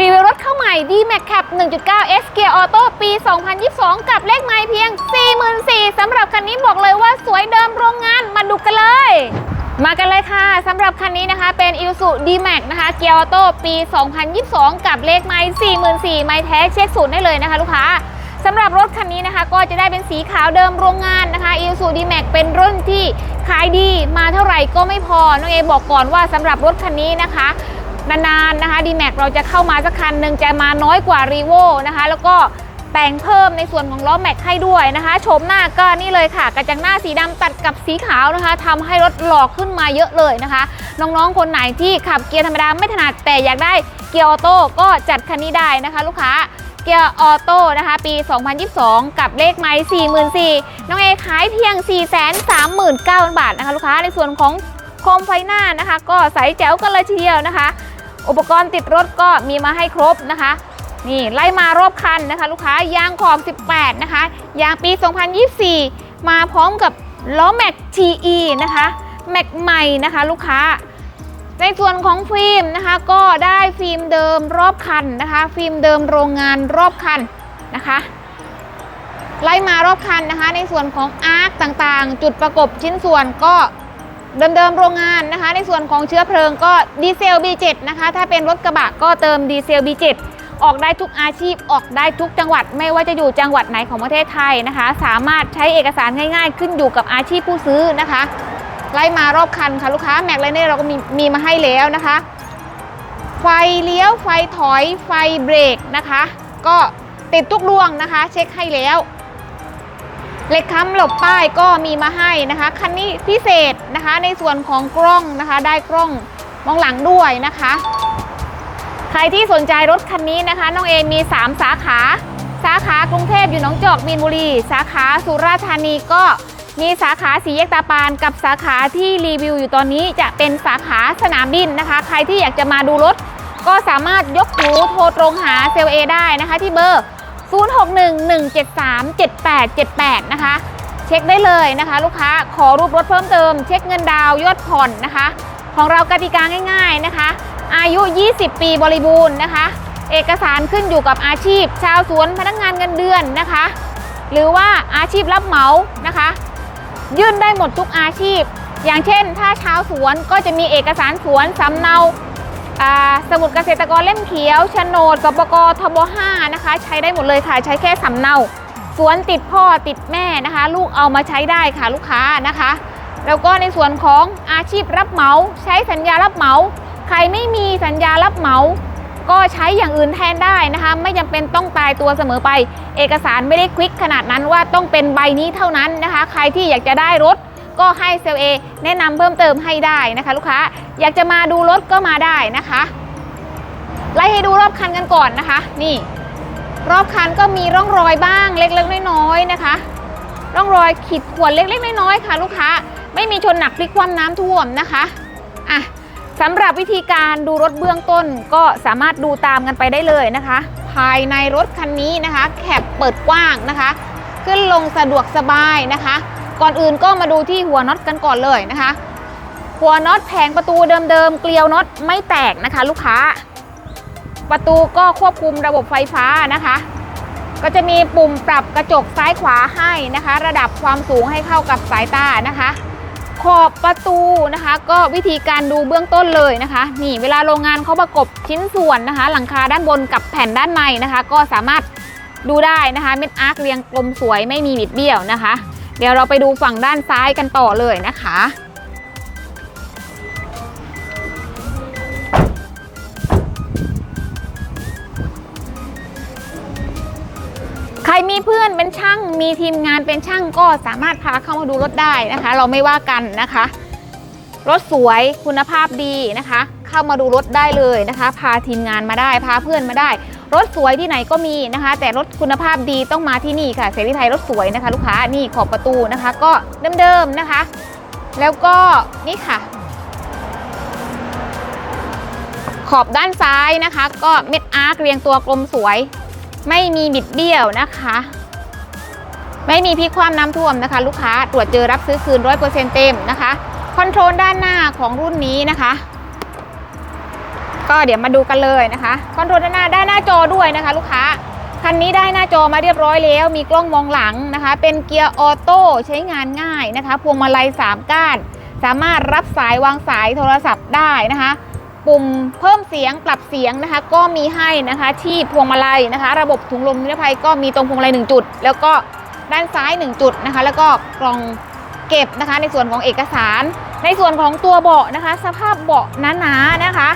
รีวิวรถเข้าใหม่ D-Max Cap 1.9 S Gear Auto ปี 2022 กับเลขไม้เพียง 44,000สำหรับคันนี้บอกเลยว่าสวยเดิมโรงงานมาดูกันเลย มากันเลยค่ะสำหรับคันนี้นะคะเป็น Isuzu D-Max นะคะ Gear Auto ปี 2022 กับเลขไม้44,000ไม้แท้เช็คศูนย์ได้เลยนะคะลูกค้าสำหรับรถคันนี้นะคะ ก็จะได้เป็นสีขาวเดิมโรงงานนะคะ Isuzu D-Max เป็นรุ่นที่ขายดีมาเท่าไหร่ก็ไม่พอน้องเอบอกก่อนว่าสำหรับรถคันนี้นะคะ นานๆนะคะ D-Max เราจะเข้ามาสักคันหนึ่งจะมาน้อยกว่า r e v o นะคะ แล้วก็แต่งเพิ่มในส่วนของล้อแม็กให้ด้วยนะคะโฉมหน้าก็นี่เลยค่ะ กระจังหน้าสีดำตัดกับสีขาวนะคะทำให้รถหล่อขึ้นมาเยอะเลยนะคะ น้องๆคนไหนที่ขับเกียร์ธรรมดาไม่ถนัดแต่อยากได้เกียร์ออโต้ก็จัดคันนี้ได้นะคะ ลูกค้าเกียร์ออโต้นะคะ ปี 2022 กับเลขไม้44,000น้องเอขายเพียง 439,000 บาทนะคะ ลูกค้าในส่วนของโคมไฟหน้านะคะ ก็ใสแจ๋วกันเลยทีเดียวนะคะ อุปกรณ์ติดรถก็มีมาให้ครบนะคะ นี่ไล่มารอบคันนะคะ ลูกค้ายางขอบ 18 นะคะ ยางปี 2024 มาพร้อมกับล้อแม็ก TE นะคะแม็กใหม่นะคะลูกค้า ในส่วนของฟิล์มนะคะก็ได้ฟิล์มเดิมรอบคันนะคะ ฟิล์มเดิมโรงงานรอบคันนะคะไล่มารอบคันนะคะ ในส่วนของอาร์คต่างๆ จุดประกบชิ้นส่วนก็ เดิมๆโรงงานนะคะ ในส่วนของเชื้อเพลิงก็ดีเซล B7 นะคะ ถ้าเป็นรถกระบะก็เติมดีเซล B7 ออกได้ทุกอาชีพออกได้ทุกจังหวัด ไม่ว่าจะอยู่จังหวัดไหนของประเทศไทยนะคะ สามารถใช้เอกสารง่ายๆ ขึ้นอยู่กับอาชีพผู้ซื้อนะคะไล่มารอบคันค่ะลูกค้าแม็กไลเนอร์เราก็มีมีมาให้แล้วนะคะ ไฟเลี้ยวไฟถอยไฟเบรกนะคะ ก็ติดทุกดวงนะคะ เช็คให้แล้ว เหล็กค้ำหลบป้ายก็มีมาให้นะคะ คันนี้พิเศษนะคะในส่วนของกล้องนะคะ ได้กล้องมองหลังด้วยนะคะ ใครที่สนใจรถคันนี้นะคะ น้องเอมี 3 สาขา สาขากรุงเทพอยู่หนองจอกมีนบุรี สาขาสุราษฎร์ธานีก็มีสาขาสีแยกตาปานกับสาขาที่รีวิวอยู่ตอนนี้จะเป็นสาขาสนามบินนะคะ ใครที่อยากจะมาดูรถ ก็สามารถยกหูโทรตรงหาเซลเอได้นะคะที่เบอร์ 0611737878 นะคะ เช็คได้เลยนะคะ ลูกค้าขอรูปรถเพิ่มเติม เช็คเงินดาว ยอดผ่อนนะคะ ของเรากติกาง่ายๆนะคะ อายุ 20 ปีบริบูรณ์นะคะ เอกสารขึ้นอยู่กับอาชีพ ชาวสวนพนักงานเงินเดือนนะคะ หรือว่าอาชีพรับเหมานะคะ ยื่นได้หมดทุกอาชีพ อย่างเช่น ถ้าชาวสวนก็จะมีเอกสารสวนสำเนาอ่า สมุดเกษตรกรเล่มเขียวโฉนดสปกทบ5นะคะ ใช้ได้หมดเลยค่ะ ใช้แค่สำเนาสวนติดพ่อติดแม่นะคะ ลูกเอามาใช้ได้ค่ะลูกค้านะคะ แล้วก็ในส่วนของอาชีพรับเหมาใช้สัญญารับเหมา ใครไม่มีสัญญารับเหมา ก็ใช้อย่างอื่นแทนได้นะคะ ไม่จำเป็นต้องตายตัวเสมอไป เอกสารไม่ได้ควิกขนาดนั้นว่าต้องเป็นใบนี้เท่านั้นนะคะ ใครที่อยากจะได้รถ ก็ให้เซลเอแนะนำเพิ่มเติมให้ได้นะคะ ลูกค้าอยากจะมาดูรถก็มาได้นะคะไล่ให้ดูรอบคันกันก่อนนะคะ นี่ รอบคันก็มีร่องรอยบ้างเล็กๆน้อยๆนะคะ ร่องรอยขีดข่วนเล็กๆน้อยๆค่ะ ลูกค้าไม่มีชนหนักพลิกคว่ำน้ำท่วมนะคะอะสำหรับวิธีการดูรถเบื้องต้นก็สามารถดูตามกันไปได้เลยนะคะ ภายในรถคันนี้นะคะ แคปเปิดกว้างนะคะ ขึ้นลงสะดวกสบายนะคะ ก่อนอื่นก็มาดูที่หัวน็อตกันก่อนเลยนะคะ หัวน็อตแผงประตูเดิมๆเกลียวน็อตไม่แตกนะคะ ลูกค้า ประตูก็ควบคุมระบบไฟฟ้านะคะ ก็จะมีปุ่มปรับกระจกซ้ายขวาให้นะคะ ระดับความสูงให้เข้ากับสายตานะคะ ขอบประตูนะคะ ก็วิธีการดูเบื้องต้นเลยนะคะ นี่เวลาโรงงานเขาประกบชิ้นส่วนนะคะ หลังคาด้านบนกับแผ่นด้านในนะคะ ก็สามารถดูได้นะคะ เม็ดอาร์คเรียงกลมสวยไม่มีบิดเบี้ยวนะคะ เดี๋ยวเราไปดูฝั่งด้านซ้ายกันต่อเลยนะคะ ใครมีเพื่อนเป็นช่างมีทีมงานเป็นช่างก็สามารถพาเข้ามาดูรถได้นะคะ เราไม่ว่ากันนะคะ รถสวยคุณภาพดีนะคะ เข้ามาดูรถได้เลยนะคะ พาทีมงานมาได้ พาเพื่อนมาได้ รถสวยที่ไหนก็มีนะคะ แต่รถคุณภาพดีต้องมาที่นี่ค่ะเสรีไทยรถสวยนะคะ ลูกค้านี่ขอบประตูนะคะ ก็เดิมๆนะคะ แล้วก็นี่ค่ะ ขอบด้านซ้ายนะคะ ก็เม็ดอาร์คเรียงตัวกลมสวย ไม่มีบิดเบี้ยวนะคะ ไม่มีพิความน้ำท่วมนะคะ ลูกค้าตรวจเจอรับซื้อคืน100%เต็มนะคะคอนโทรลด้านหน้าของรุ่นนี้นะคะ ก็เดี๋ยวมาดูกันเลยนะคะคอนโทรลด้านหน้าได้หน้าจอด้วยนะคะ ลูกค้าคันนี้ได้หน้าจอมาเรียบร้อยแล้ว มีกล้องมองหลังนะคะ เป็นเกียร์ออโต้ใช้งานง่ายนะคะ พวงมาลัย 3 ก้าน สามารถรับสายวางสายโทรศัพท์ได้นะคะ ปุ่มเพิ่มเสียงปรับเสียงนะคะ ก็มีให้นะคะที่พวงมาลัยนะคะ ระบบถุงลมนิรภัยก็มีตรงพวงมาลัย 1 จุด แล้วก็ด้านซ้าย 1 จุดนะคะ แล้วก็กล่องเก็บนะคะ ในส่วนของเอกสาร ในส่วนของตัวเบาะนะคะ สภาพเบาะหนาๆนะคะ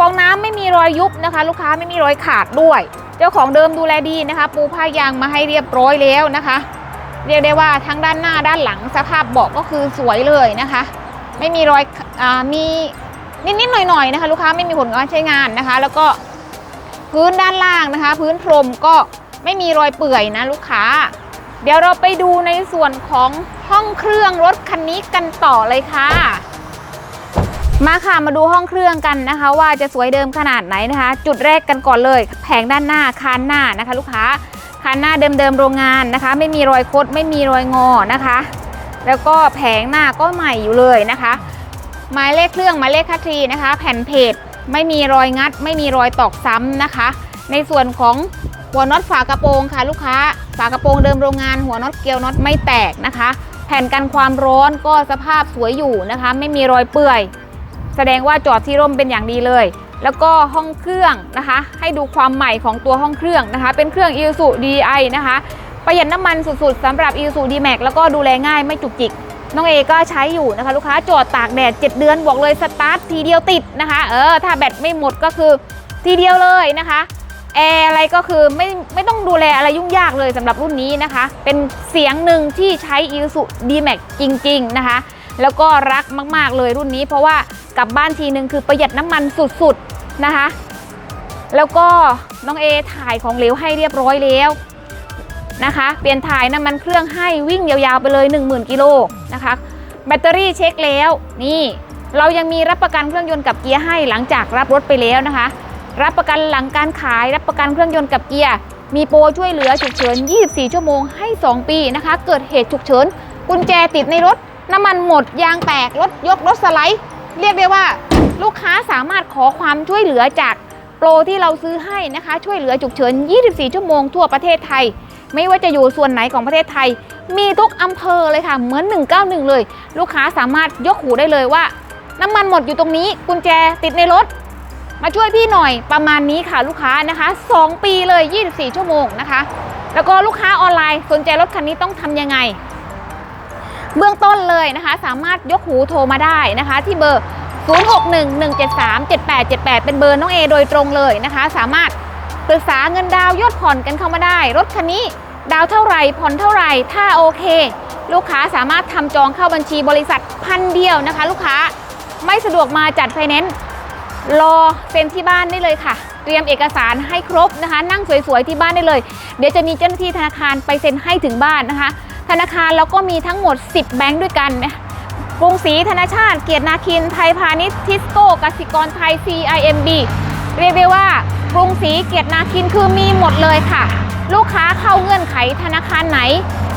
ฟองน้ำไม่มีรอยยุบนะคะ ลูกค้าไม่มีรอยขาดด้วย เจ้าของเดิมดูแลดีนะคะ ปูผ้ายางมาให้เรียบร้อยแล้วนะคะ เรียกได้ว่าทั้งด้านหน้าด้านหลังสภาพเบาะก็คือสวยเลยนะคะ ไม่มีรอยอมีนิดๆหน่อยๆนะคะ ลูกค้าไม่มีผลการใช้งานนะคะ แล้วก็พื้นด้านล่างนะคะ พื้นพรมก็ไม่มีรอยเปื่อยนะลูกค้า เดี๋ยวเราไปดูในส่วนของห้องเครื่องรถคันนี้กันต่อเลยค่ะ มาค่ะมาดูห้องเครื่องกันนะคะ ว่าจะสวยเดิมขนาดไหนนะคะ จุดแรกกันก่อนเลย แผงด้านหน้าคานหน้านะคะ ลูกค้าคานหน้าเดิมๆโรงงานนะคะ ไม่มีรอยคดไม่มีรอยงอนะคะ แล้วก็แผงหน้าก็ใหม่อยู่เลยนะคะหมายเลขเครื่องหมายเลขคัตรีนะคะ แผ่นเพจไม่มีรอยงัด ไม่มีรอยตอกซ้ำนะคะ ในส่วนของหัวน็อตฝากระโปรงค่ะ ลูกค้า ฝากระโปรงเดิมโรงงาน หัวน็อตเกลียวน็อตไม่แตกนะคะ แผ่นกันความร้อนก็สภาพสวยอยู่นะคะ ไม่มีรอยเปื่อย แสดงว่าจอดที่ร่มเป็นอย่างดีเลย แล้วก็ห้องเครื่องนะคะ ให้ดูความใหม่ของตัวห้องเครื่องนะคะ เป็นเครื่อง i s u DI นะคะ ประหยัดน้ำมันสุดๆสำหรับ i s u D-Max แล้วก็ดูแลง่ายไม่จุกจิกน้องเอก็ใช้อยู่นะคะลูกค้าจอดตากแดด 7 เดือนบอกเลยสตาร์ททีเดียวติดนะคะ เออ ถ้าแบตไม่หมดก็คือทีเดียวเลยนะคะแอร์อะไรก็คือไม่ไม่ต้องดูแลอะไรยุ่งยากเลยสำหรับรุ่นนี้นะคะ เป็นเสียงหนึ่งที่ใช้ i s u D-Max จริง ๆ นะคะ แล้วก็รักมาก ๆ เลยรุ่นนี้ เพราะว่ากลับบ้านทีนึงคือประหยัดน้ำมันสุดๆนะคะ แล้วก็น้องเอถ่ายของเหลวให้เรียบร้อยแล้วนะคะ เปลี่ยนถ่ายน้ำมันเครื่องให้วิ่งยาวๆไปเลย 10,000กิโลนะคะ แบตเตอรี่เช็คแล้วนี่เรายังมีรับประกันเครื่องยนต์กับเกียร์ให้หลังจากรับรถไปแล้วนะคะ รับประกันหลังการขายรับประกันเครื่องยนต์กับเกียร์มีโปรช่วยเหลือฉุกเฉิน 24 ชั่วโมงให้ 2 ปีนะคะ เกิดเหตุฉุกเฉินกุญแจติดในรถ น้ำมันหมดยางแตกรถยกรถสไลด์เรียกได้ว่าลูกค้าสามารถขอความช่วยเหลือจากโปรที่เราซื้อให้นะคะ ช่วยเหลือฉุกเฉิน 24 ชั่วโมงทั่วประเทศไทย ไม่ว่าจะอยู่ส่วนไหนของประเทศไทย มีทุกอำเภอเลยค่ะ เหมือน 191 เลย ลูกค้าสามารถยกหูได้เลยว่า น้ำมันหมดอยู่ตรงนี้ กุญแจติดในรถ มาช่วยพี่หน่อยประมาณนี้ค่ะลูกค้านะคะ 2 ปีเลย 24 ชั่วโมงนะคะ แล้วก็ลูกค้าออนไลน์สนใจรถคันนี้ต้องทำยังไง เบื้องต้นเลยนะคะ สามารถยกหูโทรมาได้นะคะ ที่เบอร์ 0611737878 เป็นเบอร์น้องเอโดยตรงเลยนะคะ สามารถปรึกษาเงินดาวยอดผ่อนกันเข้ามาได้ รถคันนี้ดาวเท่าไหร่ผ่อนเท่าไหร่ถ้าโอเค ลูกค้าสามารถทำจองเข้าบัญชีบริษัทพันเดียวนะคะ ลูกค้าไม่สะดวกมาจัดไฟแนนซ์รอเซ็นที่บ้านได้เลยค่ะ เตรียมเอกสารให้ครบนะคะ นั่งสวยๆที่บ้านได้เลย เดี๋ยวจะมีเจ้าหน้าที่ธนาคารไปเซ็นให้ถึงบ้านนะคะ ธนาคารเราก็มีทั้งหมด 10 แบงค์ด้วยกันกรุงศรีธนาชาติ เกียรตินาคิน ไทยพาณิชย์ทิสโก้กสิกรไทย CIMB เรียกได้ว่ากรุงศรีเกียรตินาคินคือมีหมดเลยค่ะ ลูกค้าเข้าเงื่อนไขธนาคารไหน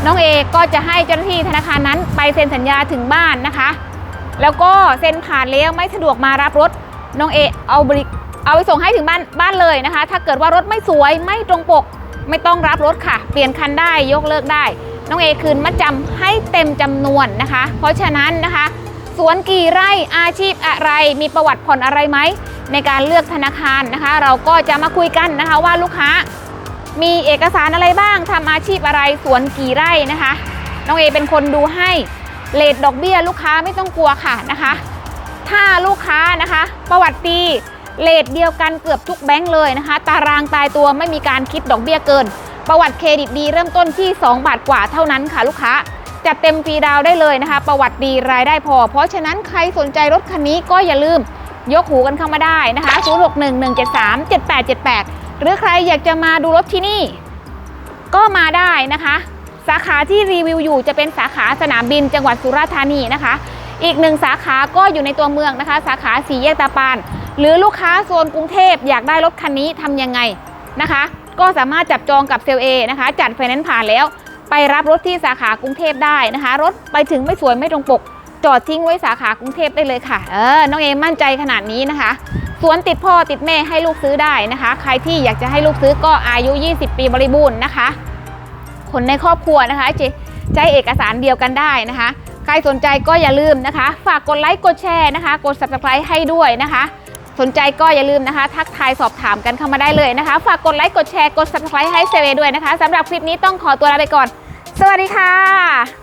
น้องเอก็จะให้เจ้าหน้าที่ธนาคารนั้นไปเซ็นสัญญาถึงบ้านนะคะ แล้วก็เซ็นผ่านแล้วไม่สะดวกมารับรถน้องเอเอาบริเอาไปส่งให้ถึงบ้านบ้านเลยนะคะ ถ้าเกิดว่ารถไม่สวยไม่ตรงปก ไม่ต้องรับรถค่ะ เปลี่ยนคันได้ยกเลิกได้ น้องเอคืนมัดจำให้เต็มจำนวนนะคะ เพราะฉะนั้นนะคะสวนกี่ไร่อาชีพอะไร มีประวัติผ่อนอะไรไหม ในการเลือกธนาคารนะคะ เราก็จะมาคุยกันนะคะว่าลูกค้ามีเอกสารอะไรบ้างทำอาชีพอะไรสวนกี่ไร่นะคะ น้องเอเป็นคนดูให้เลทดอกเบี้ยลูกค้าไม่ต้องกลัวค่ะนะคะ ถ้าลูกค้านะคะ ประวัติดีเลทเดียวกันเกือบทุกแบงค์เลยนะคะ ตารางตายตัวไม่มีการคิดดอกเบี้ยเกิน ประวัติเครดิตดีเริ่มต้นที่ 2 บาทกว่าเท่านั้นค่ะลูกค้าจัดเต็มฟรีดาวได้เลยนะคะ ประวัติดีรายได้พอ เพราะฉะนั้นใครสนใจรถคันนี้ก็อย่าลืมยกหูกันเข้ามาได้นะคะ 0611737878 หรือใครอยากจะมาดูรถที่นี่ ก็มาได้นะคะ สาขาที่รีวิวอยู่จะเป็นสาขาสนามบินจังหวัดสุราษฎร์ธานีนะคะ อีกหนึ่งสาขาก็อยู่ในตัวเมืองนะคะ สาขาสีแยกตาปาน หรือลูกค้าโซนกรุงเทพอยากได้รถคันนี้ทำยังไงนะคะ ก็สามารถจับจองกับเซลเอนะคะ จัดไฟแนนซ์ผ่านแล้ว ไปรับรถที่สาขากรุงเทพได้นะคะ รถไปถึงไม่สวยไม่ตรงปก จอดทิ้งไว้สาขากรุงเทพได้เลยค่ะ เออ น้องเอมั่นใจขนาดนี้นะคะสวนติดพ่อติดแม่ให้ลูกซื้อได้นะคะ ใครที่อยากจะให้ลูกซื้อก็อายุ 20 ปีบริบูรณ์นะคะ คนในครอบครัวนะคะจะใช้เอกสารเดียวกันได้นะคะ ใครสนใจก็อย่าลืมนะคะ ฝากกดไลค์กดแชร์นะคะ กด subscribe ให้ด้วยนะคะ สนใจก็อย่าลืมนะคะ ทักทายสอบถามกันเข้ามาได้เลยนะคะ ฝากกดไลค์กดแชร์กด subscribe ให้เซเวด้วยนะคะสำหรับคลิปนี้ต้องขอตัวลาไปก่อน สวัสดีค่ะ